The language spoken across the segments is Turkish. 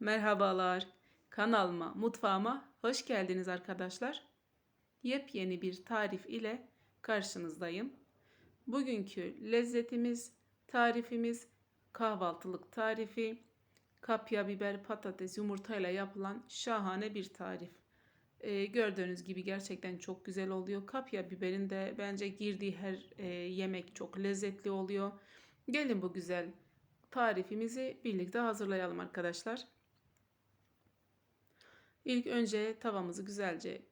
Merhabalar. Kanalıma, mutfağıma hoş geldiniz arkadaşlar. Yepyeni bir tarif ile karşınızdayım. Bugünkü lezzetimiz, tarifimiz kahvaltılık tarifi. Kapya biber, patates, yumurtayla yapılan şahane bir tarif. Ee, gördüğünüz gibi gerçekten çok güzel oluyor. Kapya biberin de bence girdiği her e, yemek çok lezzetli oluyor. Gelin bu güzel tarifimizi birlikte hazırlayalım arkadaşlar. İlk önce tavamızı güzelce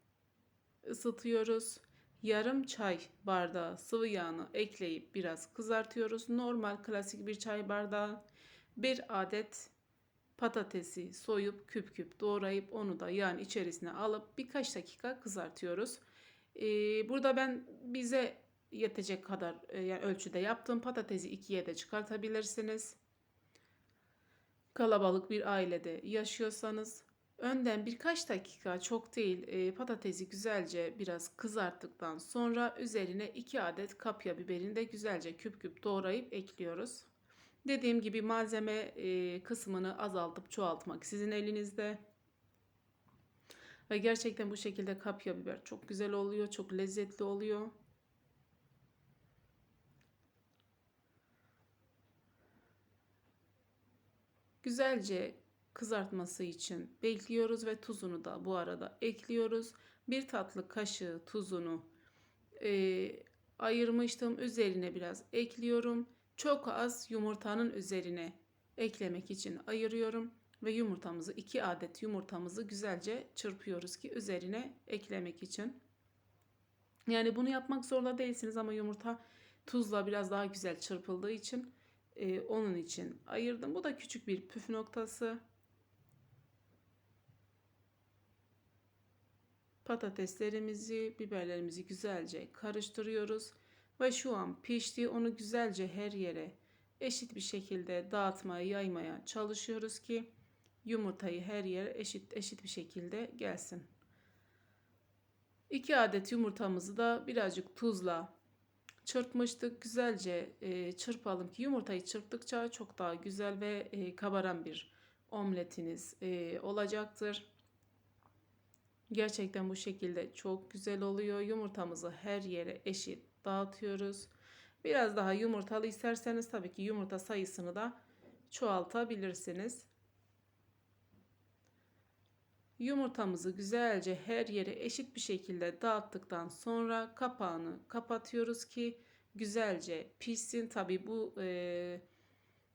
ısıtıyoruz. Yarım çay bardağı sıvı yağını ekleyip biraz kızartıyoruz. Normal klasik bir çay bardağı. Bir adet patatesi soyup küp küp doğrayıp onu da yağın içerisine alıp birkaç dakika kızartıyoruz. Ee, burada ben bize yetecek kadar e, yani ölçüde yaptım. Patatesi ikiye de çıkartabilirsiniz. Kalabalık bir ailede yaşıyorsanız önden birkaç dakika çok değil e, patatesi güzelce biraz kızarttıktan sonra üzerine 2 adet kapya biberini de güzelce küp küp doğrayıp ekliyoruz. Dediğim gibi malzeme e, kısmını azaltıp çoğaltmak sizin elinizde. Ve gerçekten bu şekilde kapya biber çok güzel oluyor, çok lezzetli oluyor. Güzelce kızartması için bekliyoruz ve tuzunu da bu arada ekliyoruz. Bir tatlı kaşığı tuzunu e, ayırmıştım. Üzerine biraz ekliyorum. Çok az yumurtanın üzerine eklemek için ayırıyorum. Ve yumurtamızı iki adet yumurtamızı güzelce çırpıyoruz ki üzerine eklemek için. Yani bunu yapmak zorunda değilsiniz ama yumurta tuzla biraz daha güzel çırpıldığı için e, onun için ayırdım. Bu da küçük bir püf noktası. Patateslerimizi, biberlerimizi güzelce karıştırıyoruz. Ve şu an pişti. Onu güzelce her yere eşit bir şekilde dağıtmaya, yaymaya çalışıyoruz ki yumurtayı her yere eşit eşit bir şekilde gelsin. 2 adet yumurtamızı da birazcık tuzla çırpmıştık. Güzelce e, çırpalım ki yumurtayı çırptıkça çok daha güzel ve e, kabaran bir omletiniz e, olacaktır. Gerçekten bu şekilde çok güzel oluyor. Yumurtamızı her yere eşit dağıtıyoruz. Biraz daha yumurtalı isterseniz tabii ki yumurta sayısını da çoğaltabilirsiniz. Yumurtamızı güzelce her yere eşit bir şekilde dağıttıktan sonra kapağını kapatıyoruz ki güzelce pişsin. Tabi bu e,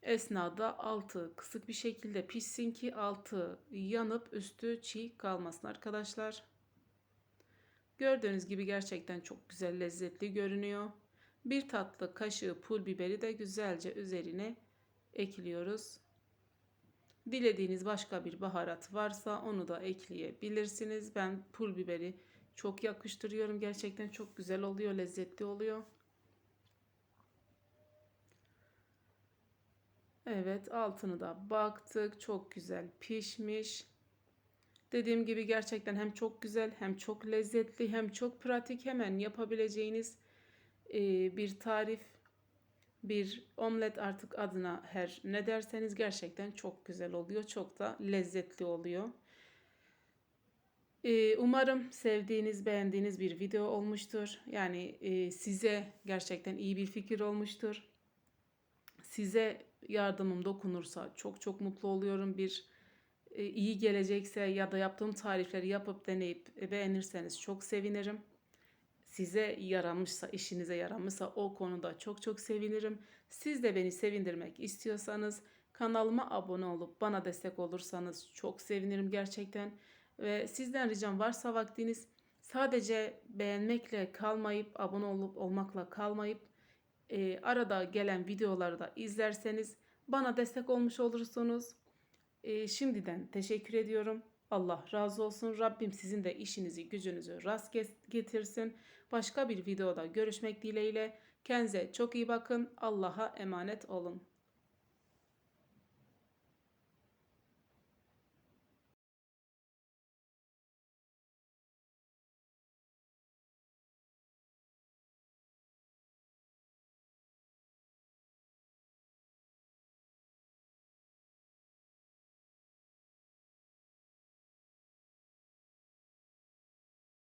esnada altı kısık bir şekilde pişsin ki altı yanıp üstü çiğ kalmasın arkadaşlar. Gördüğünüz gibi gerçekten çok güzel lezzetli görünüyor. Bir tatlı kaşığı pul biberi de güzelce üzerine ekliyoruz. Dilediğiniz başka bir baharat varsa onu da ekleyebilirsiniz. Ben pul biberi çok yakıştırıyorum. Gerçekten çok güzel oluyor, lezzetli oluyor. Evet, altını da baktık. Çok güzel pişmiş. Dediğim gibi gerçekten hem çok güzel, hem çok lezzetli, hem çok pratik, hemen yapabileceğiniz bir tarif bir omlet artık adına her ne derseniz gerçekten çok güzel oluyor. Çok da lezzetli oluyor. Ee, umarım sevdiğiniz, beğendiğiniz bir video olmuştur. Yani e, size gerçekten iyi bir fikir olmuştur. Size yardımım dokunursa çok çok mutlu oluyorum. Bir e, iyi gelecekse ya da yaptığım tarifleri yapıp deneyip beğenirseniz çok sevinirim size yaramışsa, işinize yaramışsa o konuda çok çok sevinirim. Siz de beni sevindirmek istiyorsanız kanalıma abone olup bana destek olursanız çok sevinirim gerçekten. Ve sizden ricam varsa vaktiniz sadece beğenmekle kalmayıp abone olup olmakla kalmayıp e, arada gelen videoları da izlerseniz bana destek olmuş olursunuz. E, şimdiden teşekkür ediyorum. Allah razı olsun. Rabbim sizin de işinizi, gücünüzü rast getirsin. Başka bir videoda görüşmek dileğiyle. Kendinize çok iyi bakın. Allah'a emanet olun.